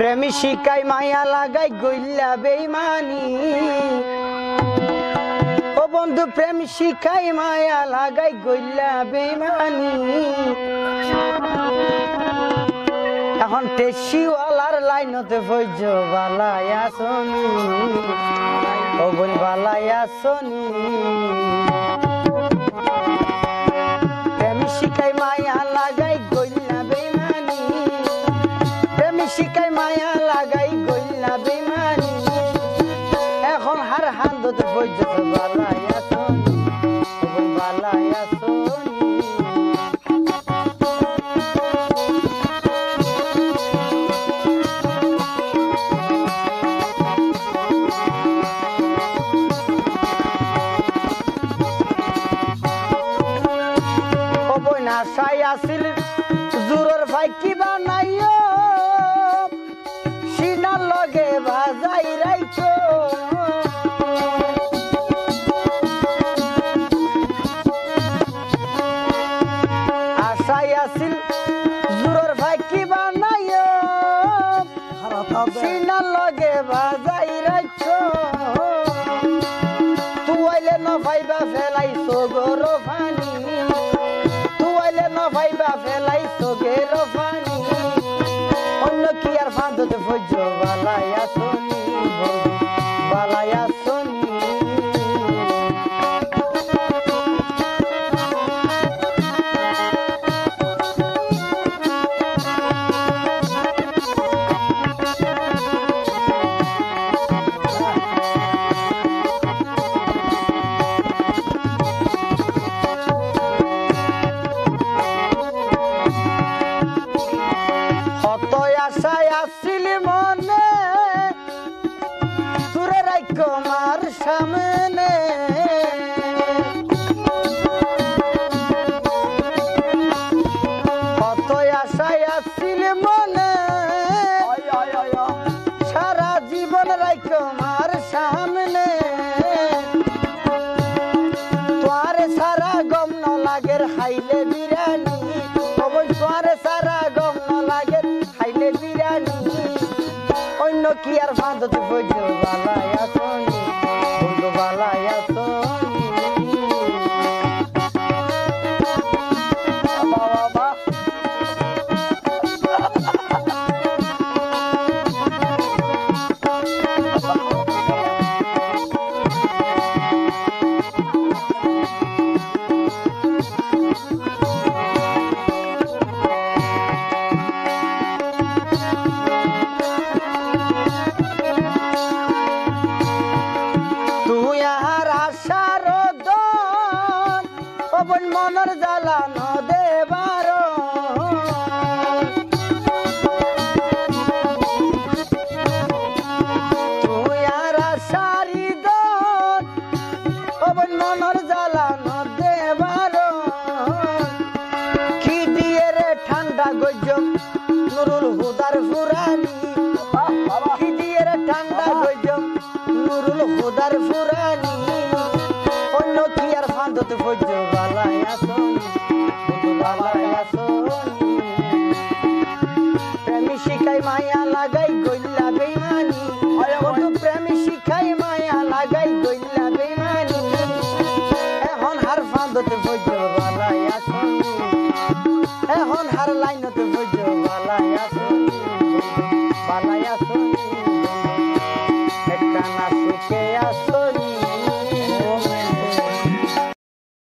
প্রেমী শিকাই মায়া লাগাই গইলা বেইমানি। ও বন্ধু, প্রেম মায়া লাগাই গইলা বেইমানি। এখন টেসিওয়ালার লাইনতে ফৈজ বালায়া সনি ও বোন বালায়া সনি প্রেম মায়া লাগাই এখন হার হান্দতে ফৈজ বালায়া সনি বালায়া সনি সাই আসিল জোরর ভাই কিবা নাইও সিনার লগে বাজাই রাইছো আশাই আসিল জোরর ভাই কিবা নাইও সিনার লগে বাজাই রাইছো তুয়াইলে ন ভাইবা ফেলাইছো গর ফানি তুয়াইলে ন ভাইবা ফেলাইছো গের ফানি অন্য কি আর ফাঁদতে অন্য কি আর ফাঁদতে বৈজ বালায়া মনের জ্বালা ন দেবার। তুই আর আশারি দন মনের জ্বালা ন দেবার। কি দিয়ে রে ঠান্ডা গজম নুরুল হুদার ফুরানি? অন্য কি আর ফাঁদতে ভোজ মায়া লাগাই কইলা বেমানি প্রেম শিখাই মায়া লাগাই কইলা বেমানি এখন হার ফাঁদতে ভোজ বালাই এখন হার লাইনতে ভোজ বালাই বালাই